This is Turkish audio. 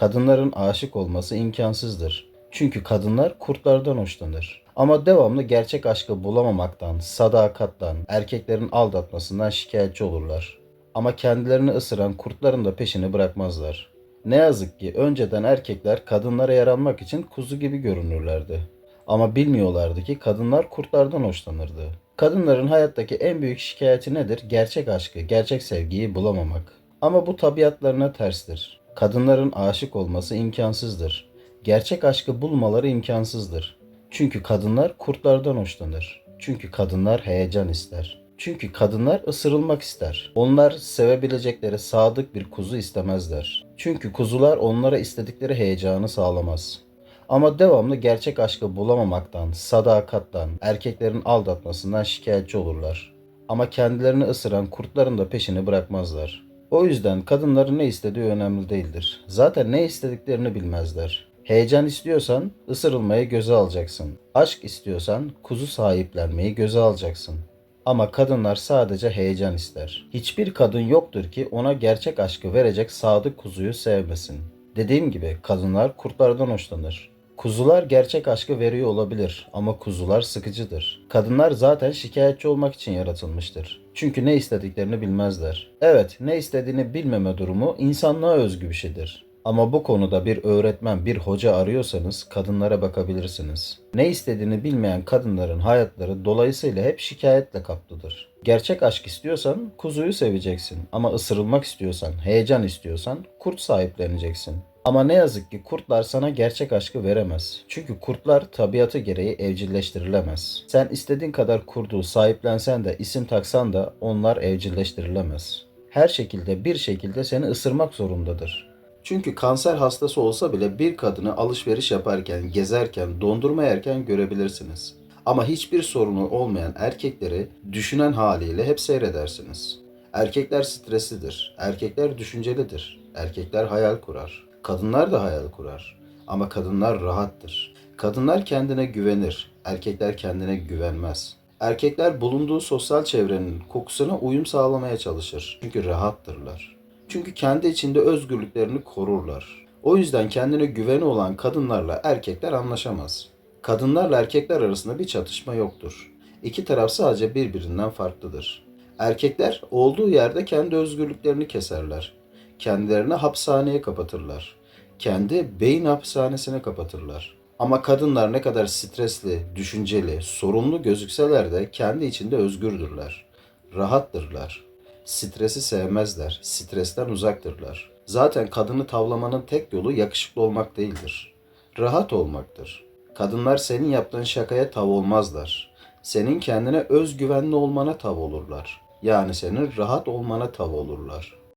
Kadınların aşık olması imkansızdır. Çünkü kadınlar kurtlardan hoşlanır. Ama devamlı gerçek aşkı bulamamaktan, sadakattan, erkeklerin aldatmasından şikayetçi olurlar. Ama kendilerini ısıran kurtların da peşini bırakmazlar. Ne yazık ki önceden erkekler kadınlara yaranmak için kuzu gibi görünürlerdi. Ama bilmiyorlardı ki kadınlar kurtlardan hoşlanırdı. Kadınların hayattaki en büyük şikayeti nedir? Gerçek aşkı, gerçek sevgiyi bulamamak. Ama bu tabiatlarına terstir. Kadınların aşık olması imkansızdır. Gerçek aşkı bulmaları imkansızdır. Çünkü kadınlar kurtlardan hoşlanır. Çünkü kadınlar heyecan ister. Çünkü kadınlar ısırılmak ister. Onlar sevebilecekleri sadık bir kuzu istemezler. Çünkü kuzular onlara istedikleri heyecanı sağlamaz. Ama devamlı gerçek aşkı bulamamaktan, sadakattan, erkeklerin aldatmasından şikayetçi olurlar. Ama kendilerini ısıran kurtların da peşini bırakmazlar. O yüzden kadınların ne istediği önemli değildir. Zaten ne istediklerini bilmezler. Heyecan istiyorsan ısırılmayı göze alacaksın. Aşk istiyorsan kuzu sahiplenmeyi göze alacaksın. Ama kadınlar sadece heyecan ister. Hiçbir kadın yoktur ki ona gerçek aşkı verecek sadık kuzuyu sevmesin. Dediğim gibi kadınlar kurtlardan hoşlanır. Kuzular gerçek aşkı veriyor olabilir ama kuzular sıkıcıdır. Kadınlar zaten şikayetçi olmak için yaratılmıştır. Çünkü ne istediklerini bilmezler. Evet, ne istediğini bilmeme durumu insanlığa özgü bir şeydir. Ama bu konuda bir öğretmen, bir hoca arıyorsanız kadınlara bakabilirsiniz. Ne istediğini bilmeyen kadınların hayatları dolayısıyla hep şikayetle kaplıdır. Gerçek aşk istiyorsan kuzuyu seveceksin ama ısırılmak istiyorsan, heyecan istiyorsan kurt sahipleneceksin. Ama ne yazık ki kurtlar sana gerçek aşkı veremez. Çünkü kurtlar tabiatı gereği evcilleştirilemez. Sen istediğin kadar kurdu sahiplensen de isim taksan da onlar evcilleştirilemez. Her şekilde bir şekilde seni ısırmak zorundadır. Çünkü kanser hastası olsa bile bir kadını alışveriş yaparken, gezerken, dondurma yerken görebilirsiniz. Ama hiçbir sorunu olmayan erkekleri düşünen haliyle hep seyredersiniz. Erkekler streslidir, erkekler düşüncelidir, erkekler hayal kurar. Kadınlar da hayal kurar. Ama kadınlar rahattır. Kadınlar kendine güvenir, erkekler kendine güvenmez. Erkekler bulunduğu sosyal çevrenin kokusuna uyum sağlamaya çalışır. Çünkü rahattırlar. Çünkü kendi içinde özgürlüklerini korurlar. O yüzden kendine güveni olan kadınlarla erkekler anlaşamaz. Kadınlarla erkekler arasında bir çatışma yoktur. İki taraf sadece birbirinden farklıdır. Erkekler olduğu yerde kendi özgürlüklerini keserler. Kendilerini hapishaneye kapatırlar. Kendi beyin hapishanesine kapatırlar. Ama kadınlar ne kadar stresli, düşünceli, sorumlu gözükseler de kendi içinde özgürdürler. Rahattırlar. Stresi sevmezler. Stresten uzaktırlar. Zaten kadını tavlamanın tek yolu yakışıklı olmak değildir. Rahat olmaktır. Kadınlar senin yaptığın şakaya tav olmazlar. Senin kendine özgüvenli olmana tav olurlar. Yani senin rahat olmana tav olurlar.